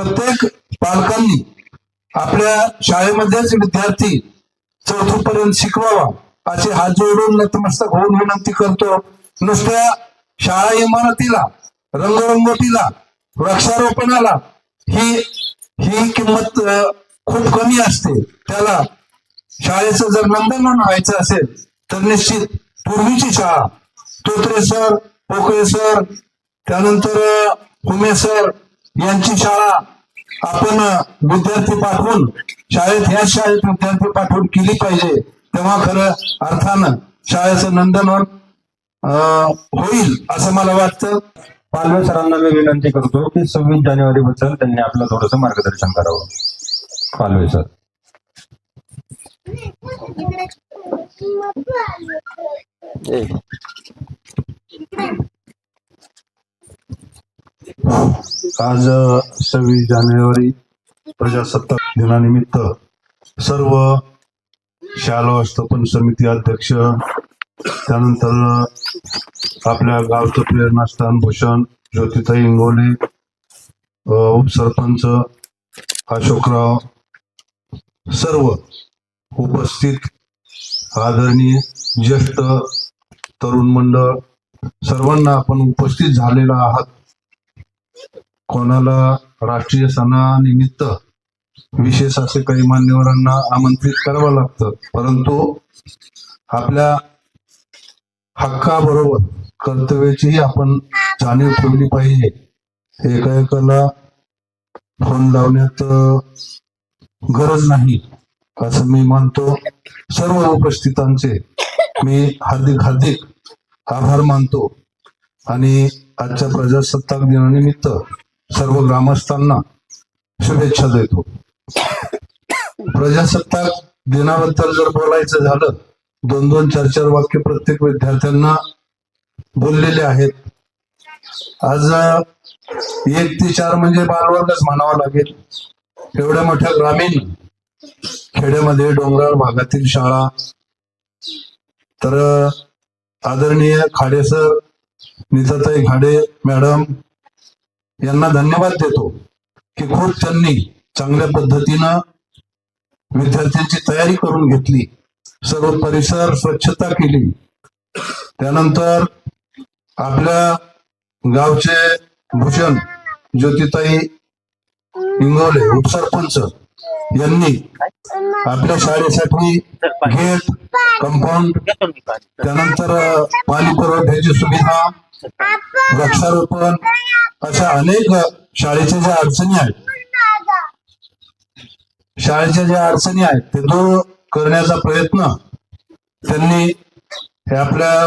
प्रत्येक पालकांनी आपल्या शाळेमध्येच विद्यार्थी चौथी पर्यंत शिकवावा असे हात जोडून नतमस्तक होऊन विनंती करतो. नुसत्या शाळा इमारतीला रंगरंगोटीला वृक्षारोपणाला ही ही किंमत खूप कमी असते. त्याला शाळेचं जर नंदनवन व्हायचं असेल तर निश्चित पूर्वीची शाळा. तोत्रे सर पोकळे सर त्यानंतर उमे हुमे सर यांची शाळा आपण विद्यार्थी पाठवून शाळेत ह्या शाळेत विद्यार्थी पाठवून केली पाहिजे. तेव्हा खरं अर्थानं शाळेचं नंदनवन अ, होईल असं मला वाटतं. पालवे सरांना मी विनंती करतो की सव्वीस जानेवारी बद्दल त्यांनी आपलं थोडस मार्गदर्शन करावं. पालवे सर. आज सव्वीस जानेवारी प्रजासत्ताक दिनानिमित्त सर्व शाळा व्यवस्थापन समिती अध्यक्ष त्यानंतर आपल्या गावचं प्रेरणास्थान भूषण ज्योतिताई इंगोले उपसरपंच अशोकराव सर्व उपस्थित आदरणीय ज्येष्ठ तरुण मंडळ सर्वांना आपण उपस्थित झालेला आहात. कोणाला राष्ट्रीय सणानिमित्त विशेष असे काही मान्यवरांना आमंत्रित करावं लागतं. परंतु आपल्या हक्काबरोबर कर्तव्याचीही आपण जाणीव ठेवली पाहिजे. एका एकाला फोन लावण्यात गरज नाही असं मी मानतो. सर्व उपस्थितांचे मी हार्दिक हार्दिक आभार मानतो. आणि आजच्या प्रजासत्ताक दिनानिमित्त सर्व ग्रामस्थांना शुभेच्छा देतो. प्रजासत्ताक दिनाबद्दल जर बोलायचं झालं दोन दोन चार चार वाक्य प्रत्येक विद्यार्थ्यांना बोललेले आहेत. आज एक ते चार म्हणजे बालवर्गच म्हणावा लागेल. एवढ्या मोठ्या ग्रामीण खेड्यामध्ये डोंगराळ भागातील शाळा. तर आदरणीय खाडेसर नीताताई खाडे मॅडम यांना धन्यवाद देतो की खूप त्यांनी चांगल्या पद्धतीनं विद्यार्थ्यांची तयारी करून घेतली. सर्व परिसर स्वच्छता केली. त्यानंतर आपल्या गावचे भूषण ज्योतिताई इंगोले उपसरपंच यांनी आपल्या शाळेसाठी गेट कंपाऊंड त्यानंतर अ, सुविधा वृक्षारोपण अशा अनेक शाळेच्या ज्या अडचणी आहेत शाळेच्या ज्या अडचणी आहेत ते दूर करण्याचा प्रयत्न त्यांनी हे आपल्या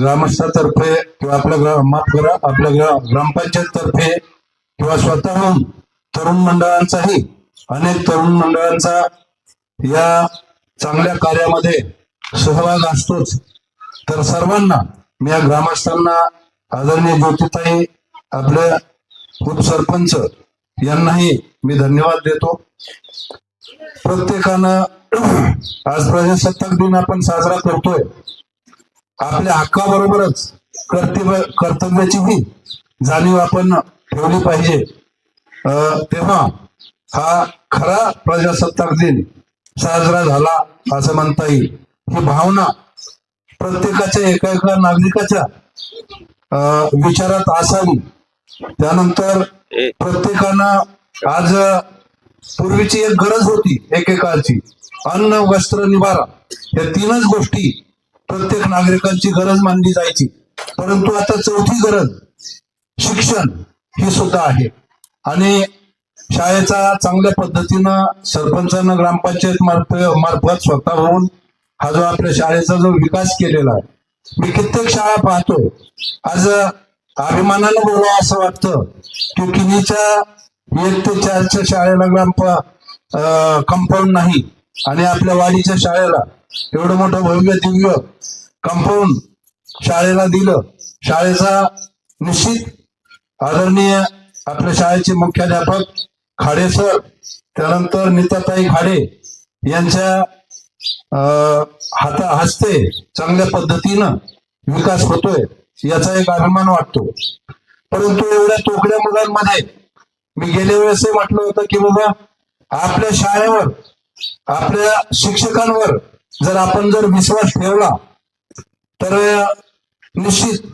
ग्रामस्थातर्फे किंवा आपल्या माफ करा आपल्या ग्रामपंचायत तर्फे किंवा स्वतःहून तरुण मंडळांचाही अनेक तरुण मंडळांचा या चांगल्या कार्यामध्ये सहभाग असतोच. तर सर्वांना मी या ग्रामस्थांना आदरणीय ज्योतिताई आपल्या उपसरपंच यांनाही मी धन्यवाद देतो. प्रत्येकानं आज प्रजासत्ताक दिन आपण साजरा करतोय. आपल्या हक्काबरोबरच कर्तव्य कर्तव्याचीही जाणीव आपण ठेवली पाहिजे. अं, तेव्हा हा खरा प्रजासत्ताक दिन साजरा झाला असं म्हणता येईल. ही भावना प्रत्येकाच्या एका एका नागरिकाच्या विचारात असावी. त्यानंतर प्रत्येकानं आज पूर्वीची एक गरज होती एकेकाळची. अन्न वस्त्र निवारा या तीनच गोष्टी प्रत्येक नागरिकांची गरज मानली जायची. परंतु आता चौथी गरज शिक्षण ही सुद्धा आहे. आणि शाळेचा चांगल्या पद्धतीनं सरपंचानं ग्रामपंचायत मार्फत मार्फत स्वतः होऊन हा जो आपल्या शाळेचा जो विकास केलेला आहे मी कित्येक शाळा पाहतो. आज अभिमानानं बोलावं असं वाटतं की किनीच्या एक ते चारच्या शाळेला ग्राम कंपाऊंड नाही आणि आपल्या वाडीच्या शाळेला एवढं मोठं भव्य दिव्य कंपाऊंड शाळेला दिलं. शाळेचा निश्चित आदरणीय आपल्या शाळेचे मुख्याध्यापक खाडे सर त्यानंतर नीताताई खाडे यांच्या हाता हसते चांगल्या पद्धतीनं विकास होतोय याचा एक अभिमान वाटतो. परंतु एवढ्या तोकड्या मुलांमध्ये मी गेल्या वेळेस म्हटलं होतं की बाबा आपल्या शाळेवर आपल्या शिक्षकांवर जर आपण जर विश्वास ठेवला तर निश्चित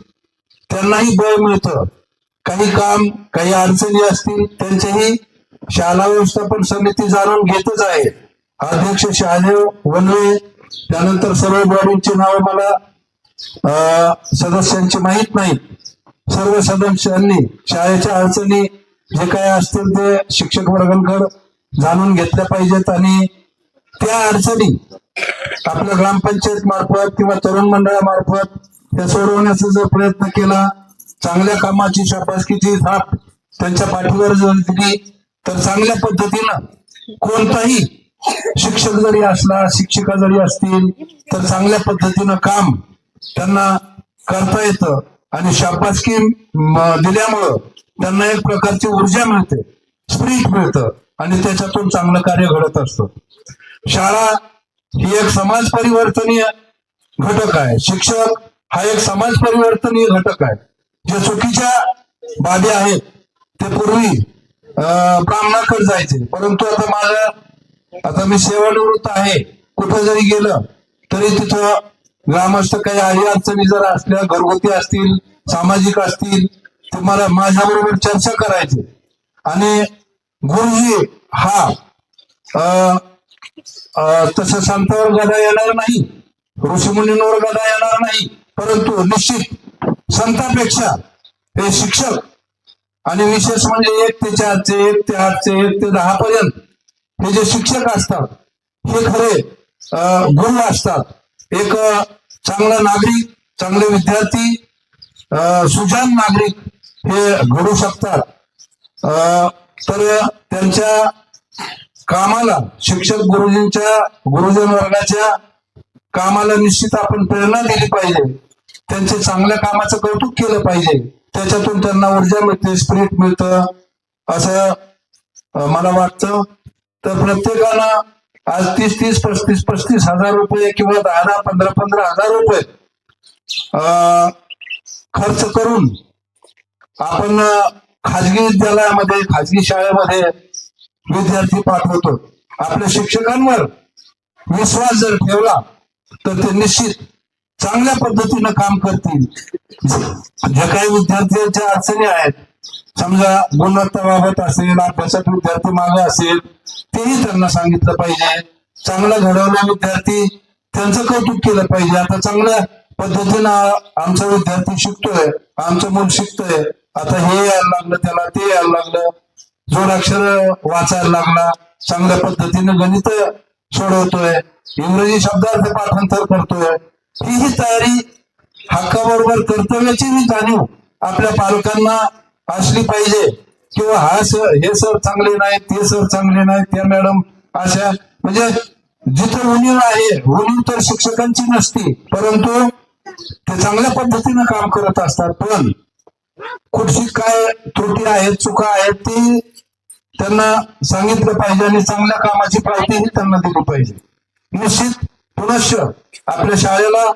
त्यांनाही बळ मिळतं. काही काम काही अडचणी असतील त्यांच्याही शाळा व्यवस्थापन समिती जाणून घेतच आहे. अध्यक्ष शहादेव वनवे. त्यानंतर सर्व बॉडींची नावं मला सदस्यांची माहीत नाही. सर्व सदस्यांनी शाळेच्या अडचणी जे काही असतील ते शिक्षक वर्गांकडे जाणून घेतल्या पाहिजेत आणि त्या अडचणी आपल्या ग्रामपंचायत मार्फत किंवा तरुण मंडळामार्फत त्या सोडवण्याचा जर प्रयत्न केला चांगल्या कामाची शाबासकीची थाप त्यांच्या पाठीवर जर दिली तर चांगल्या पद्धतीनं कोणताही शिक्षक जरी असला शिक्षिका जरी असतील तर चांगल्या पद्धतीनं काम त्यांना करता येतं. आणि शाबासकी दिल्यामुळं त्यांना एक प्रकारची ऊर्जा मिळते स्प्रिट मिळतं आणि त्याच्यातून चांगलं कार्य घडत असतं. शाळा ही एक समाज परिवर्तनीय घटक आहे. शिक्षक हा एक समाज परिवर्तनीय घटक आहे. जे चुकीच्या बाबी आहेत ते पूर्वी अं, ब्राह्मणाकडे जायचे. परंतु आता माझ्या आता मी सेवानिवृत्त आहे. कुठं जरी गेलं तरी तिथं ग्रामस्थ काही आई अडचणी जर असल्या घरगुती असतील सामाजिक असतील ते मला माझ्याबरोबर चर्चा करायची. आणि गुरुजी हा अं, अं, तसं संतावर गदा येणार नाही. ऋषीमुनींवर गदा येणार नाही. परंतु निश्चित संतापेक्षा हे शिक्षक आणि विशेष म्हणजे एक ते चारचे एक ते आठचे एक ते दहा पर्यंत हे जे शिक्षक असतात. हे खरे अं, गुरु असतात. एक चांगला नागरिक चांगले विद्यार्थी सुजान नागरिक हे घडू शकतात. अं, तर त्यांच्या कामाला शिक्षक गुरुजींच्या गुरुजन वर्गाच्या कामाला निश्चित आपण प्रेरणा दिली पाहिजे. त्यांचे चांगल्या कामाचं कौतुक केलं पाहिजे. त्याच्यातून त्यांना ऊर्जा मिळते स्पिरिट मिळतं असं मला वाटतं. तर प्रत्येकाला आज तीस तीस पस्तीस पस्तीस हजार रुपये किंवा दहा दहा पंधरा पंधरा हजार रुपये अं, खर्च करून आपण खाजगी विद्यालयामध्ये खाजगी शाळेमध्ये विद्यार्थी पाठवतो. आपल्या शिक्षकांवर विश्वास जर ठेवला तर ते निश्चित चांगल्या पद्धतीनं काम करतील. ज्या काही विद्यार्थ्यांच्या अडचणी आहेत समजा गुणवत्ताबाबत असेल अभ्यासात विद्यार्थी मागे असेल तेही त्यांना सांगितलं पाहिजे. चांगला घडवला विद्यार्थी त्यांचं कौतुक केलं पाहिजे. आता चांगल्या पद्धतीनं आमचा विद्यार्थी शिकतोय आमचं मूल शिकतोय. आता हे यायला लागलं त्याला ते यायला लागलं जोडाक्षर वाचायला लागला चांगल्या पद्धतीनं गणित सोडवतोय इंग्रजी शब्दार्थ पाठांतर करतोय. ही ही तयारी हक्काबरोबर कर्तव्याची जाणीव आपल्या पालकांना असली पाहिजे. किंवा हा सर हे सर चांगले नाही ते सर चांगले नाही त्या मॅडम अशा म्हणजे जिथे उणीव आहे उणीव तर शिक्षकांची नसती परंतु ते चांगल्या पद्धतीनं काम करत असतात. पण कुठची काय त्रुटी आहेत चुका आहेत ती त्यांना सांगितलं पाहिजे आणि चांगल्या कामाची पाहिजेही त्यांना दिली पाहिजे. निश्चित पुनश्च आपल्या शाळेला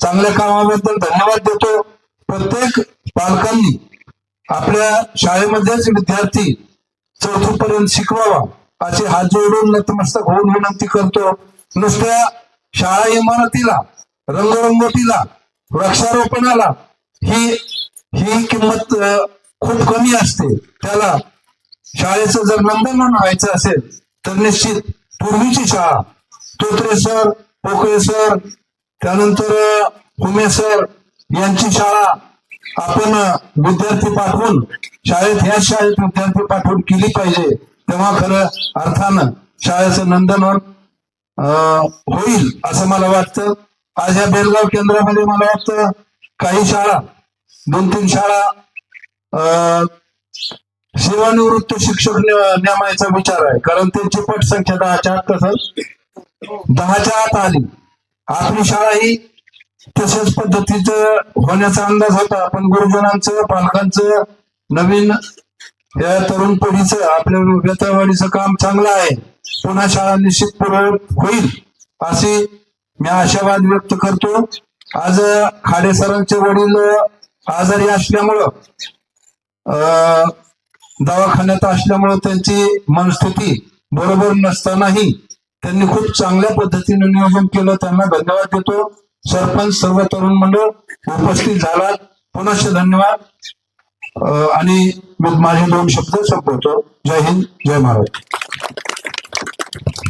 चांगल्या कामाबद्दल धन्यवाद देतो. प्रत्येक पालकांनी आपल्या शाळेमध्येच विद्यार्थी चौथी पर्यंत शिकवावा असे हात जोडून नतमस्तक होऊन विनंती करतो. नुसत्या शाळा इमारतीला रंगरंगोटीला वृक्षारोपणाला ही ही किंमत खूप कमी असते. त्याला शाळेचं जर नंदनवन व्हायचं असेल तर निश्चित पूर्वीची शाळा तोत्रे सर पोकळे सर त्यानंतर हुमे सर यांची शाळा आपण विद्यार्थी पाठवून शाळेत ह्या शाळेत विद्यार्थी पाठवून केली पाहिजे. तेव्हा खरं अर्थानं शाळेचं नंदनवन अं, होईल असं मला वाटतं. आज या बेलगाव केंद्रामध्ये मला वाटतं काही शाळा दोन तीन शाळा अं, सेवानिवृत्त शिक्षक नेमायचा विचार आहे. कारण त्यांची पट संख्या दहाच्या आत कसं? दहाच्या आत आली. आपली शाळा ही तशाच पद्धतीचं होण्याचा अंदाज होता. पण गुरुजनांचं पालकांचं नवीन या तरुण पिढीचं आपल्या व्यथावाडीचं काम चांगलं आहे. पुन्हा शाळा निश्चित पूर्ववत होईल अशी मी आशावाद व्यक्त करतो. आज खाडे सरांचे वडील आजारी असल्यामुळं अं, दवाखान्यात असल्यामुळं त्यांची मनस्थिती बरोबर नसतानाही त्यांनी खूप चांगल्या पद्धतीने नियोजन केलं. त्यांना धन्यवाद देतो. सरपंच सर्व तरुण मंडळ उपस्थित झालात. पुनश्च धन्यवाद. आणि माझे दोन शब्द संपवतो. जय हिंद जय महाराष्ट्र.